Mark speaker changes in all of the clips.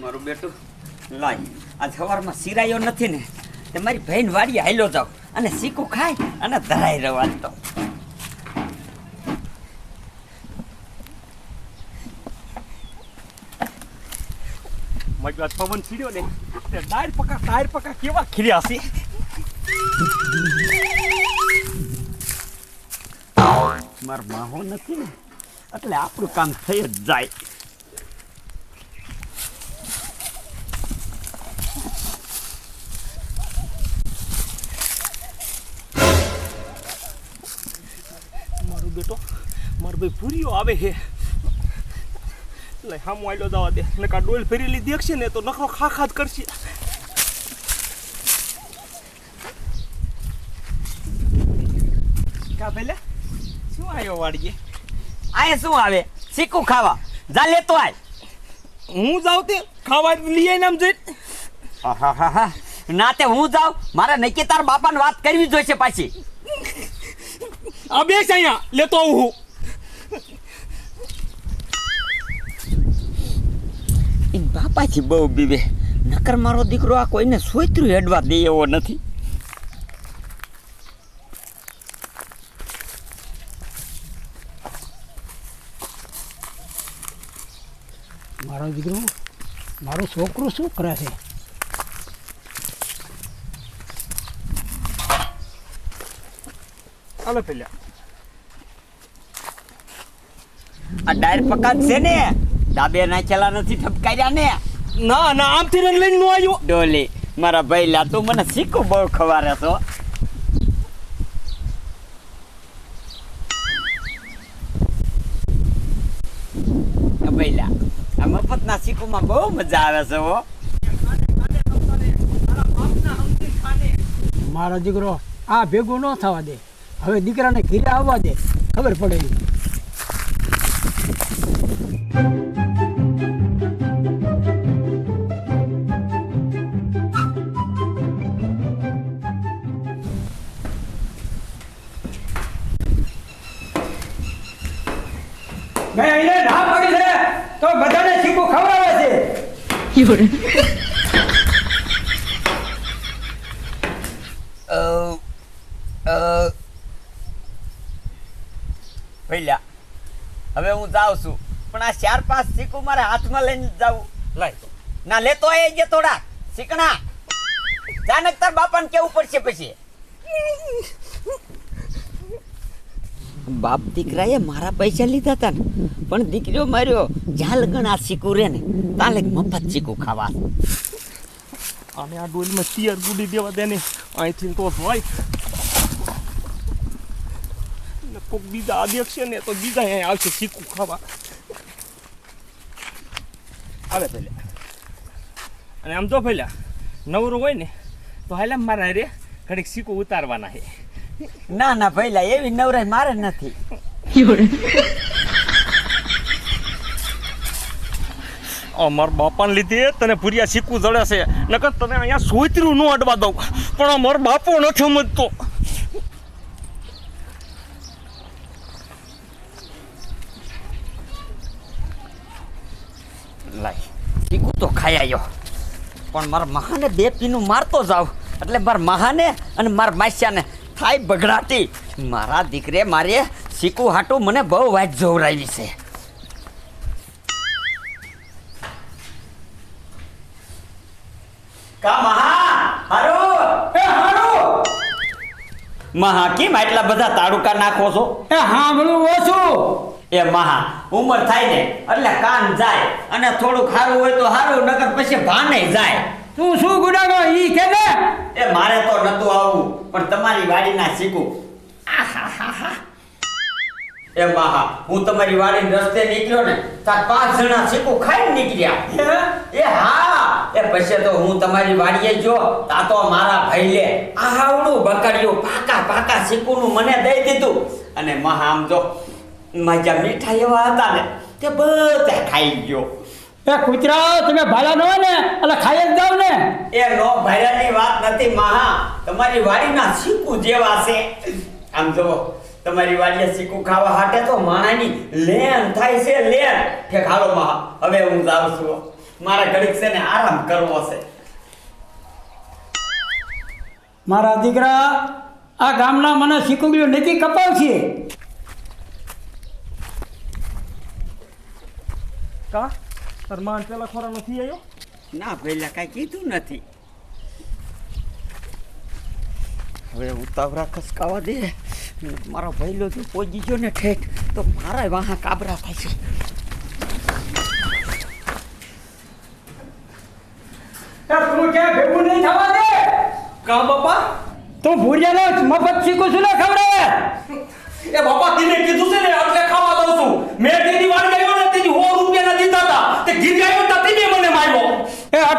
Speaker 1: મારું બેટું, લાય, આ સવારમાં સિરાયો નથી ને, તે મારી બહેન વાડી હાલ્યો જાવ અને સીકું ખાય અને ધરાઈ રવા તો.
Speaker 2: મજબાત પવન છીડ્યો ને, તે ડાયર પકા, ટાયર પકા કેવા ખીર્યા છે
Speaker 1: મારા માહો નથી ને, એટલે આપણું કામ થઈ જ જાય
Speaker 2: મારો બેટો મારો ભાઈ ભૂરીઓ આવે છે એટલે હામું આડો દવા દે. નકા ડોલ ફેરી લીધી હશે ને તો નખરો ખા ખા જ કરશે.
Speaker 1: કા પેલે શું આવ્યો વાડીએ? આય શું આવે? શીખું ખાવા. જા લેતો આય.
Speaker 2: હું જાઉં તે? ખાવા લઈ આવીને આમ જઈ.
Speaker 1: ના તે હું જાઉં. મારા નક્કી તાર બાપાને વાત કરવી જોઈશે પાછી.
Speaker 2: આ બેસ અહીંયા. લેતો આવું હું.
Speaker 1: બાપાથી બહુ બીવે. નકર મારો દીકરો આ કોઈને સોયત્રું હેડવા દે એવો નથી.
Speaker 3: મારો દીકરો મારો છોકરો શું કરે છે?
Speaker 2: હાલો પેલા.
Speaker 1: આ ડાયર પકાત છે ને? ડાબે નાખેલા નથી ઠપકાર્યા ને?
Speaker 2: ના ના આમથી રન લઈને નો આવ્યો.
Speaker 1: ડોલી મારા ભાઈ લા તું મને શીખો બહુ ખવારે છો. આ ભઈલા આ મફતના શીખોમાં બહુ મજા આવે છે હો.
Speaker 3: મારો દીકરો આ ભેગો ન થવા દે. હવે દીકરાને ઘીરે આવવા દે. ખબર પડે
Speaker 4: મેં એને ના પડી છે તો બધાને શીખું ખવડાવે છે.
Speaker 1: અ, અ, હવે હું જાઉં છું પણ આ ચાર પાંચ શીખું મારે હાથમાં લઈને જાવું
Speaker 2: લાય
Speaker 1: ના લેતો જે થોડા શીકણા જાનક તાર બાપાને કેવું પડશે પછી? બાપ દીકરાએ મારા પૈસા લીધા હતા ને. પણ દીકરીઓ માર્યો જ્યાં લગણ આ શીખું રે ને, તાલે મફત શીખું ખાવા.
Speaker 2: અને આ ડોલમાં તિયાર ગુડી દેવા દે ને, અહીંથી તો હોય. કોક બીજા અધ્યક્ષ છે ને, તો બીજા અહીંયા આવશે શીખું ખાવા. આવે પેલા અને આમ તો પેલા નવરો હોય ને, તો હાલે મારા રે ઘડીક શીખું ઉતારવાના છે.
Speaker 1: ના ના ભાઈલા એવી નવરાઈ મારે નથી.
Speaker 2: અમારા બાપાને લીધે તને ભૂરિયા શીખવું જડે છે. નકર તને અહીંયા સોયતરું ન અડવા દઉં. પણ અમારો બાપો નથી સમજતો.
Speaker 1: લાય શીખું તો ખાઈ આવ્યો પણ મારા મહાને બે પીનું મારતો જાવ. એટલે મારા મહાને અને મારા માસ્યાને થાય બગડાટી. મારા દીકરે મારે શીખું હાટું મને બહુ વાત જોવરાવી છે. મહા? કેમ આટલા બધા તાડુકા નાખો છો?
Speaker 4: એ હાંભળું ઓછું
Speaker 1: એ મહા ઉંમર થાય ને એટલે કાન જાય અને થોડું ખારું હોય તો સારું નકર પછી ભાને જાય.
Speaker 4: તું શું ગુડાગો ઈ કે ને
Speaker 1: એ મારે તો નતું આવવું પણ તમારી વાડીના શીખું. એ મહા હું તમારી વાડી રસ્તે નીકળ્યો ને, તાર પાંચ જણા શીખું ખાઈને નીકળ્યા. એ હા, એ પછી તો હું તમારી વાડીએ જો તા તો મારા ભાઈ લે આહાવડું બકડ્યું પાકા પાકા શીખુનું મને દઈ દીધું. અને મહા આમ જો, મજા મીઠા એવા હતા ને, તે બધા ખાઈ ગયો.
Speaker 4: એ કૂતરા તમે ભાલા નો ને એટલે ખાઈ જ જાવ ને.
Speaker 1: એ નો ભર્યાની વાત નથી મહા તમારી વાડીના સીકુ જેવા છે. આમ જો તમારી વાડીએ સીકુ ખાવા હાટે તો માણાની લેન થાય છે લેન કે ખાલો મહા હવે હું જાઉં છું. મારા ઘડીક છે ને આરામ કરવો છે.
Speaker 4: મારા દીકરા આ ગામના મને શીખુગીઓ નથી કપાવશે.
Speaker 2: કા? તાર માન પેલા ખોરા નથી આવ્યો
Speaker 1: ના પેલા કાંઈ કીધું નથી. હવે ઉતાવળા ખસકાવા દે. મારો ભાઈલો જો પહોંચી ગયો ને ઠેઠ તો મારા વાહા કાબરા થાય છે.
Speaker 4: તું ક્યાં ભેગું નહીં થવા દે?
Speaker 2: કા બાપા?
Speaker 4: તું ભૂરિયાનો મફત શીખું છું ને ખવડાવે?
Speaker 2: એ બાપા તને કીધું છે ને એટલે ખાવા દઉં છું. મેં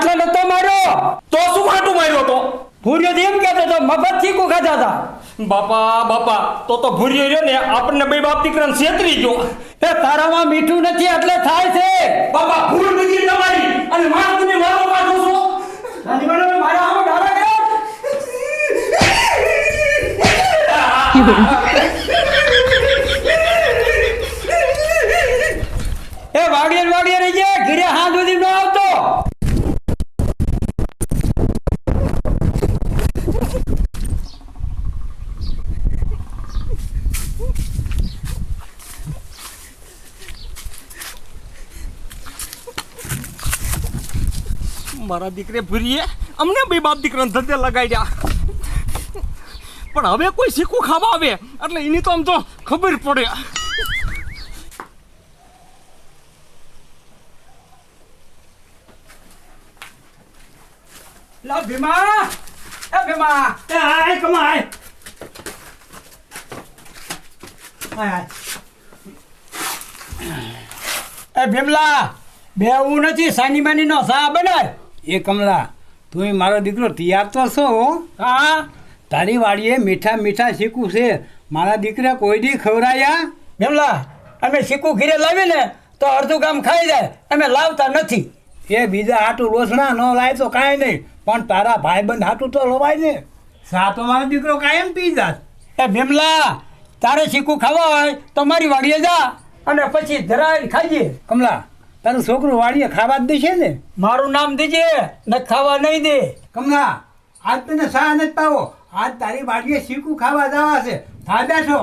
Speaker 4: આટલો નતો માર્યો.
Speaker 2: તો શું માટું માર્યો તો
Speaker 4: ભૂર્યો તો એમ કહેતો હતો મફત શીખું ખાતા હતા.
Speaker 2: બાપા બાપા તો તો ભૂર્યો રહ્યો ને આપણને બે બાપ દીકરાને છેતરી ગયો.
Speaker 4: એ તારામાં મીઠું નથી એટલે થાય છે.
Speaker 2: બાપા ભૂલ નથી તમારી. અને માર તમે મારો કાઢો છો
Speaker 4: નાની મને મારા આમ ડાળા કર્યા એ વાડીએ ને વાડીએ રહી જાય ઘીરે હાથ સુધી ન આવતો
Speaker 2: મારા દીકરે ભૂરીએ? અમને બે બાપ દીકરાને ધંધે લગાડ્યા. પણ હવે કોઈ શીખું ખાવા આવે? એટલે એની તો આમ તો ખબર પડે.
Speaker 4: લા ભીમા! એ ભીમા!
Speaker 2: એ આય
Speaker 4: આય. એ ભીમલા બેવું નથી સાની માની નો સા બનાય.
Speaker 3: એ કમલા તું મારો દીકરો તૈયાર તો છો હા. તારી વાડીએ મીઠા મીઠા શીખું છે. મારા દીકરા કોઈ દી ખવડાયા?
Speaker 4: ભીમલા અમે શીખું ઘીરે લાવીને તો અડધું કામ ખાઈ જાય. અમે લાવતા નથી.
Speaker 3: એ બીજા હાટું રોસણા ન લાય તો કાંઈ નહીં. પણ તારા ભાઈબંધ હાટું તો લવાય ને. સા તો મારો દીકરો કાયમ પી જાય
Speaker 4: એ ભીમલા તારે શીખું ખાવા હોય તો મારી વાડીએ જા. અને પછી ધરાઈને ખાઈએ
Speaker 3: કમલા તારું છોકરું વાડીએ ખાવા જ દેશે ને?
Speaker 4: મારું નામ દીજે ને ખાવા નહીં દે.
Speaker 3: કમલા આજ તને સા નથી પાવો? આજ તારી વાડીએ શીખું ખાવા જવા છે. થા બેઠો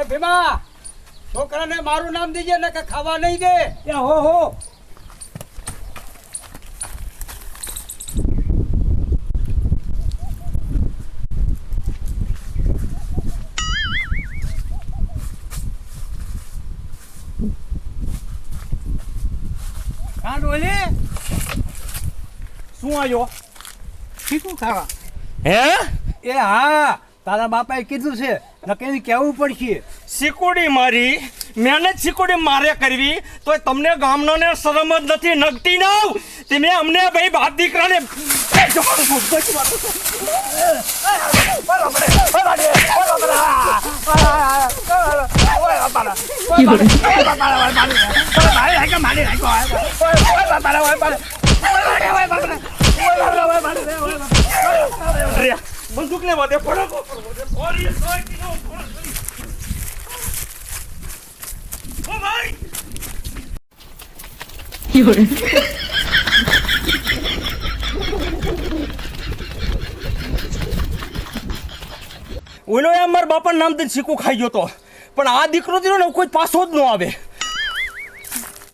Speaker 4: એ ભીમા છોકરાને મારું નામ દીજે ને કે ખાવા નહીં દે.
Speaker 3: એ હો હો કાં ડોલે
Speaker 2: શું આવ્યો?
Speaker 3: શીખું ખાવા
Speaker 2: હે?
Speaker 3: એ હા તારા બાપાએ કીધું છે નકે કેવું પડશે.
Speaker 2: સિકોડી મારી મહેનત સિકોડી મારે કરવી તો તમને ગામનો ને શરમ જ નથી નગતી ના તમે અમને ભાઈ બાપ દીકરાને એ જવાનું છું, જવાનું છું. રે, બંદૂક લેવા દે ફડકો ઓલો એમ મારા બાપાનું નામ દઈને શીખું ખાઈ ગયો તો. પણ આ દીકરો દીનો કોઈ પાછો જ ન આવે.